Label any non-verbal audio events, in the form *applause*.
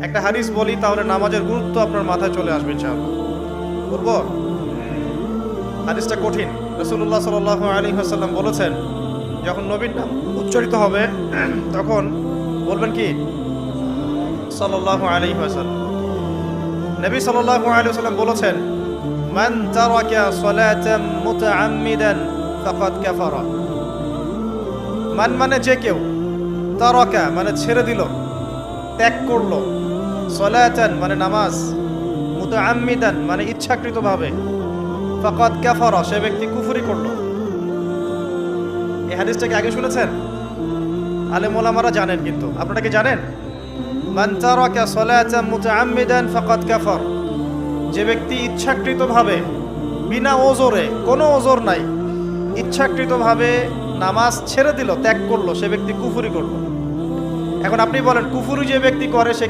একটা হাদিস বলি, তাহলে নামাজের গুরুত্ব আপনার মাথায় চলে আসবে, ইনশাআল্লাহ। বলব হাদিসটা কঠিন। রসুল্লাহ সাল আলী হাসাল্লাম বলেছেন, যখন নবীন নাম উচ্চারিত হবে, *clears throat* তখন বলবেন কি? সাল্লাহ আলী হাসাল্লাম নবী সাল্লাহ আলী সাল্লাম বলেছেন, মান তারাকা সালাতাম মুতাআম্মিদান ফাকাদ কাফারা। মান মানে যে কেউ, তারাকা মানে ছেড়ে দিল। ত্যাগ করল। সলাতান মানে নামাজ, মুতাআম্মিদান মানে ইচ্ছাকৃতভাবে। ফাকাদ কাফারা, সে ব্যক্তি কুফরি করল। এই হাদিসটাকে আগে শুনেছেন? আলেম ওলামারা জানেন কিন্তু। আপনারা কি জানেন? মান তারাকা সালাতান মুতাআম্মিদান ফাকাদ কাফার। যে ব্যক্তি ইচ্ছাকৃতভাবে, বিনা ওজোরে, কোনো ওজোর নাই, ইচ্ছাকৃতভাবে নামাজ ছেড়ে দিল, ত্যাগ করল, সে ব্যক্তি কুফরি করল। এখন আপনি বলেন কুফুরু যে ব্যক্তি করে সে